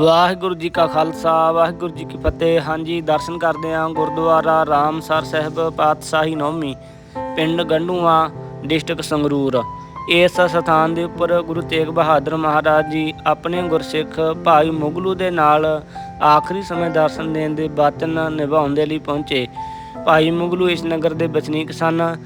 ਵਾਹਿਗੁਰੂ ਜੀ ਕਾ ਖਾਲਸਾ, ਵਾਹਿਗੁਰੂ ਜੀ ਕੀ ਫਤਿਹ। ਹਾਂਜੀ, ਦਰਸ਼ਨ ਕਰਦੇ ਹਾਂ ਗੁਰਦੁਆਰਾ ਰਾਮਸਰ ਸਾਹਿਬ ਪਾਤਸ਼ਾਹੀ ਨੌਮੀ, ਪਿੰਡ ਗੰਡੂਆਂ, ਡਿਸਟ੍ਰਿਕਟ ਸੰਗਰੂਰ। ਇਸ ਸਥਾਨ ਦੇ ਉੱਪਰ ਗੁਰੂ ਤੇਗ ਬਹਾਦਰ ਮਹਾਰਾਜ ਜੀ ਆਪਣੇ ਗੁਰਸਿੱਖ ਭਾਈ ਮੁਗਲੂ ਦੇ ਨਾਲ ਆਖਰੀ ਸਮੇਂ ਦਰਸ਼ਨ ਦੇਣ ਦੇ ਵਚਨ ਨਿਭਾਉਣ ਦੇ ਲਈ ਪਹੁੰਚੇ। ਭਾਈ ਮੁਗਲੂ ਇਸ ਨਗਰ ਦੇ ਵਸਨੀਕ ਸਨ,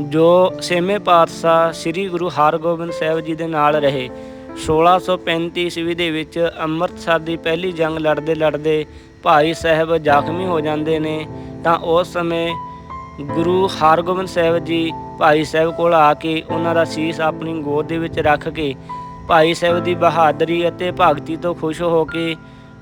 ਜੋ ਛੇਵੇਂ ਪਾਤਸ਼ਾਹ ਸ੍ਰੀ ਗੁਰੂ ਹਰਗੋਬਿੰਦ ਸਾਹਿਬ ਜੀ ਦੇ ਨਾਲ ਰਹੇ। 1635 ਈਸਵੀ ਦੇ ਵਿੱਚ ਅੰਮ੍ਰਿਤਸਰ ਦੀ ਪਹਿਲੀ ਜੰਗ ਲੜਦੇ ਲੜਦੇ ਭਾਈ ਸਾਹਿਬ ਜ਼ਖਮੀ ਹੋ ਜਾਂਦੇ ਨੇ, ਤਾਂ ਉਸ ਸਮੇਂ ਗੁਰੂ ਹਰਗੋਬਿੰਦ ਸਾਹਿਬ ਜੀ ਭਾਈ ਸਾਹਿਬ ਕੋਲ ਆ ਕੇ ਉਹਨਾਂ ਦਾ ਸੀਸ ਆਪਣੀ ਗੋਦ ਦੇ ਵਿੱਚ ਰੱਖ ਕੇ ਭਾਈ ਸਾਹਿਬ ਦੀ ਬਹਾਦਰੀ ਅਤੇ ਭਗਤੀ ਤੋਂ ਖੁਸ਼ ਹੋ ਕੇ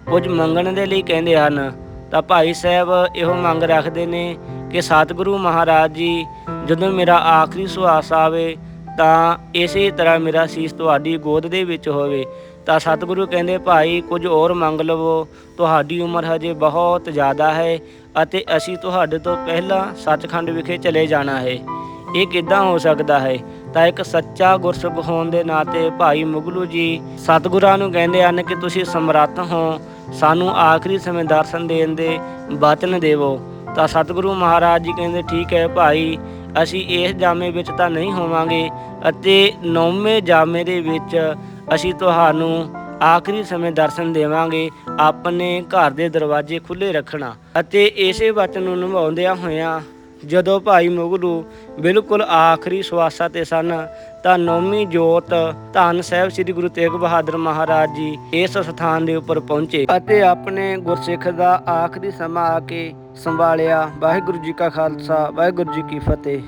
ਕੁਝ ਮੰਗਣ ਦੇ ਲਈ ਕਹਿੰਦੇ ਹਨ। ਤਾਂ ਭਾਈ ਸਾਹਿਬ ਇਹੋ ਮੰਗ ਰੱਖਦੇ ਨੇ ਕਿ ਸਤਿਗੁਰੂ ਮਹਾਰਾਜ ਜੀ, ਜਦੋਂ ਮੇਰਾ ਆਖਰੀ ਸੁਆਸ ਆਵੇ ਤਾਂ ਇਸੇ ਤਰ੍ਹਾਂ ਮੇਰਾ ਸੀਸ ਤੁਹਾਡੀ ਗੋਦ ਦੇ ਵਿੱਚ ਹੋਵੇ। ਤਾਂ ਸਤਿਗੁਰੂ ਕਹਿੰਦੇ, ਭਾਈ, ਕੁਝ ਹੋਰ ਮੰਗ ਲਵੋ। ਤੁਹਾਡੀ ਉਮਰ ਹਜੇ ਬਹੁਤ ਜ਼ਿਆਦਾ ਹੈ ਅਤੇ ਅਸੀਂ ਤੁਹਾਡੇ ਤੋਂ ਪਹਿਲਾਂ ਸੱਚਖੰਡ ਵਿਖੇ ਚਲੇ ਜਾਣਾ ਹੈ। ਇਹ ਕਿੱਦਾਂ ਹੋ ਸਕਦਾ ਹੈ? ਤਾਂ ਇੱਕ ਸੱਚਾ ਗੁਰਸਿੱਖ ਹੋਣ ਦੇ ਨਾਤੇ ਭਾਈ ਮੁਗਲੂ ਜੀ ਸਤਿਗੁਰਾਂ ਨੂੰ ਕਹਿੰਦੇ ਹਨ ਕਿ ਤੁਸੀਂ ਸਮਰੱਥ ਹੋ। ਸਾਨੂੰ ਆਖਰੀ ਸਮੇਂ ਦਰਸ਼ਨ ਦੇਣ ਦੇ ਬਚਨ ਦੇਵੋ। ਤਾਂ ਸਤਿਗੁਰੂ ਮਹਾਰਾਜ ਜੀ ਕਹਿੰਦੇ, ਠੀਕ ਹੈ ਭਾਈ ਅਸੀਂ ਇਸ ਜਾਮੇ ਵਿੱਚ ਤਾਂ ਨਹੀਂ ਹੋਵਾਂਗੇ ਅਤੇ ਨੌਵੇਂ ਜਾਮੇ ਦੇ ਵਿੱਚ ਅਸੀਂ ਤੁਹਾਨੂੰ ਆਖਰੀ ਸਮੇਂ ਦਰਸ਼ਨ ਦੇਵਾਂਗੇ, ਆਪਣੇ ਘਰ ਦੇ ਦਰਵਾਜ਼ੇ ਖੁੱਲੇ ਰੱਖਣਾ ਅਤੇ ਇਸੇ ਵਚਨ ਨੂੰ ਨਿਭਾਉਂਦਿਆਂ ਹੋਇਆਂ ਜਦੋਂ ਭਾਈ ਮੁਗਲੂ ਬਿਲਕੁਲ ਆਖਰੀ ਸਵਾਸਾਂ ਤੇ ਸਨ, ਤਾਂ ਨੌਵੀਂ ਜੋਤ ਧੰਨ ਸਾਹਿਬ ਸ੍ਰੀ ਗੁਰੂ ਤੇਗ ਬਹਾਦਰ ਮਹਾਰਾਜ ਜੀ ਇਸ ਸਥਾਨ ਦੇ ਉੱਪਰ ਪਹੁੰਚੇ ਅਤੇ ਆਪਣੇ ਗੁਰਸਿੱਖ ਦਾ ਆਖਰੀ ਸਮਾਂ ਆ ਕੇ ਸੰਭਾਲਿਆ। ਵਾਹਿਗੁਰੂ ਜੀ ਕਾ ਖਾਲਸਾ ਵਾਹਿਗੁਰੂ ਜੀ ਕੀ ਫਤਿਹ।